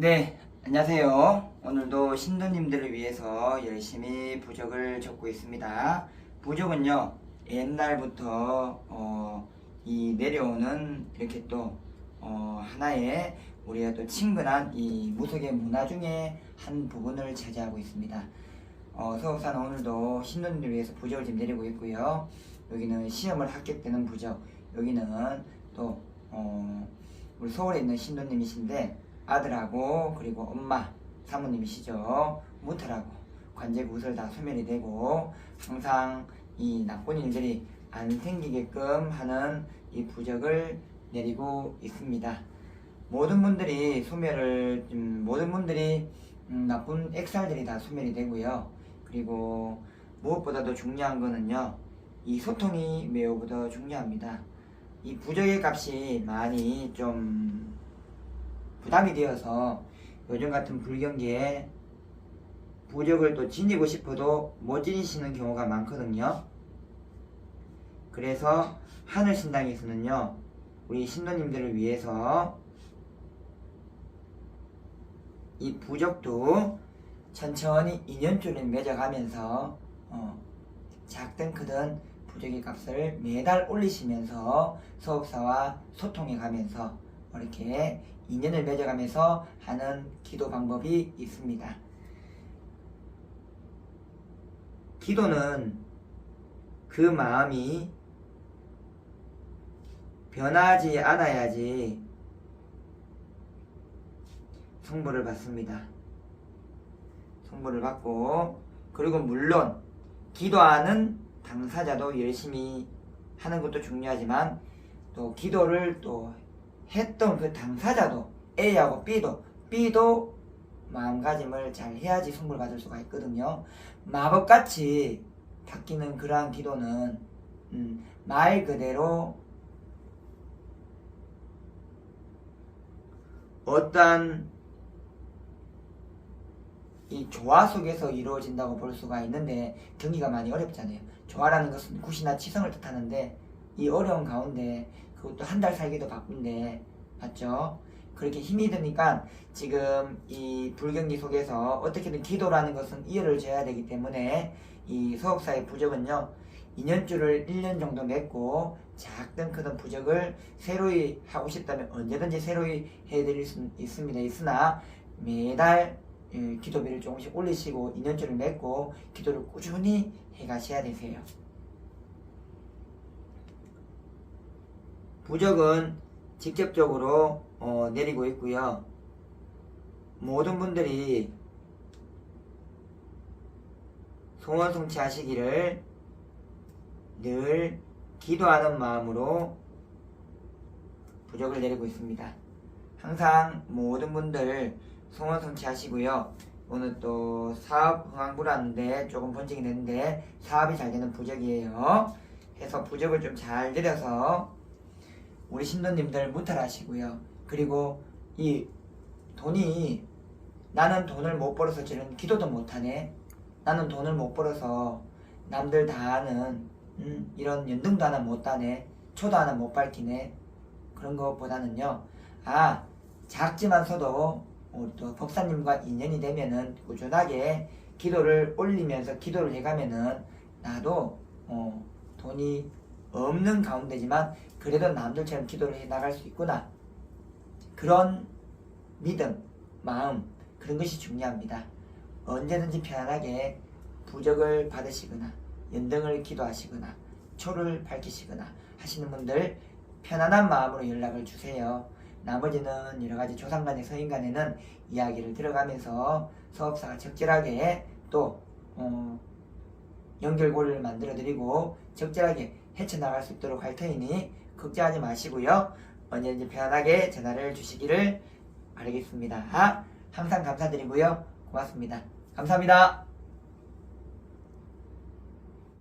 네, 안녕하세요. 오늘도 신도님들을 위해서 열심히 부적을 적고 있습니다. 부적은요, 옛날부터 어, 이 내려오는 이렇게 또 어, 하나의 우리가 또 친근한 이 무속의 문화 중에 한 부분을 차지하고 있습니다. 어, 서울사는 오늘도 신도님들을 위해서 부적을 지금 내리고 있고요. 여기는 시험을 합격되는 부적, 여기는 또 어, 우리 서울에 있는 신도님이신데 아들하고 그리고 엄마 사모님이시죠 무탈하고 관제구슬 다 소멸이 되고 항상 이 나쁜 일들이 안 생기게끔 하는 이 부적을 내리고 있습니다. 모든 분들이 소멸을 음, 모든 분들이 음, 나쁜 액살들이 다 소멸이 되고요. 그리고 무엇보다도 중요한 거는요. 이 소통이 매우보다 중요합니다. 이 부적의 값이 많이 좀 부담이 되어서 요즘 같은 불경기에 부적을 또 지니고 싶어도 못 지니시는 경우가 많거든요. 그래서 하늘신당에서는요, 우리 신도님들을 위해서 이 부적도 천천히 인연줄을 맺어가면서 어, 작든 크든 부적의 값을 매달 올리시면서 소업사와 소통해 가면서 이렇게 인연을 맺어가면서 하는 기도 방법이 있습니다. 기도는 그 마음이 변하지 않아야지 성부를 받습니다. 성부를 받고 그리고 물론 기도하는 당사자도 열심히 하는 것도 중요하지만 또 기도를 또 했던 그 당사자도 A하고 B도 B도 마음가짐을 잘 해야지 성부를 받을 수가 있거든요. 마법같이 바뀌는 그러한 기도는 음, 말 그대로 어떠한 이 조화 속에서 이루어진다고 볼 수가 있는데 경기가 많이 어렵잖아요. 조화라는 것은 굿이나 치성을 뜻하는데 이 어려운 가운데 그것도 한 달 살기도 바쁜데 맞죠? 그렇게 힘이 드니까 지금 이 불경기 속에서 어떻게든 기도라는 것은 이어를 줘야 되기 때문에 이 서업사의 부적은요 2년줄을 1년 정도 맺고 작든 크든 부적을 새로이 하고 싶다면 언제든지 새로이 해드릴 수 있습니다. 있으나 매달 예, 기도비를 조금씩 올리시고 2년줄을 맺고 기도를 꾸준히 해가셔야 되세요. 부적은 직접적으로 어, 내리고 있고요. 모든 분들이 소원 성취하시기를 늘 기도하는 마음으로 부적을 내리고 있습니다. 항상 모든 분들 소원 성취하시고요. 오늘 또 사업 흥황부라는데 조금 번쩍이 됐는데 사업이 잘 되는 부적이에요. 해서 부적을 좀 잘 내려서 우리 신도님들 무탈하시고요. 그리고 이 돈이 나는 돈을 못 벌어서 저는 기도도 못하네. 나는 돈을 못 벌어서 남들 다 아는 음, 이런 연등도 하나 못 따네. 초도 하나 못 밝히네. 그런 것보다는요. 아 작지만서도 우리 또 법사님과 인연이 되면은 꾸준하게 기도를 올리면서 기도를 해가면은 나도 어, 돈이 없는 가운데지만 그래도 남들처럼 기도를 해 나갈 수 있구나. 그런 믿음, 마음, 그런 것이 중요합니다. 언제든지 편안하게 부적을 받으시거나, 연등을 기도하시거나, 초를 밝히시거나 하시는 분들 편안한 마음으로 연락을 주세요. 나머지는 여러 가지 조상 간의 서인 간에는 이야기를 들어가면서 사업사가 적절하게 또 어, 연결고리를 만들어 드리고 적절하게 헤쳐나갈 수 있도록 할 테니 걱정하지 마시고요. 언제든지 편안하게 전화를 주시기를 바라겠습니다. 항상 감사드리고요. 고맙습니다. 감사합니다.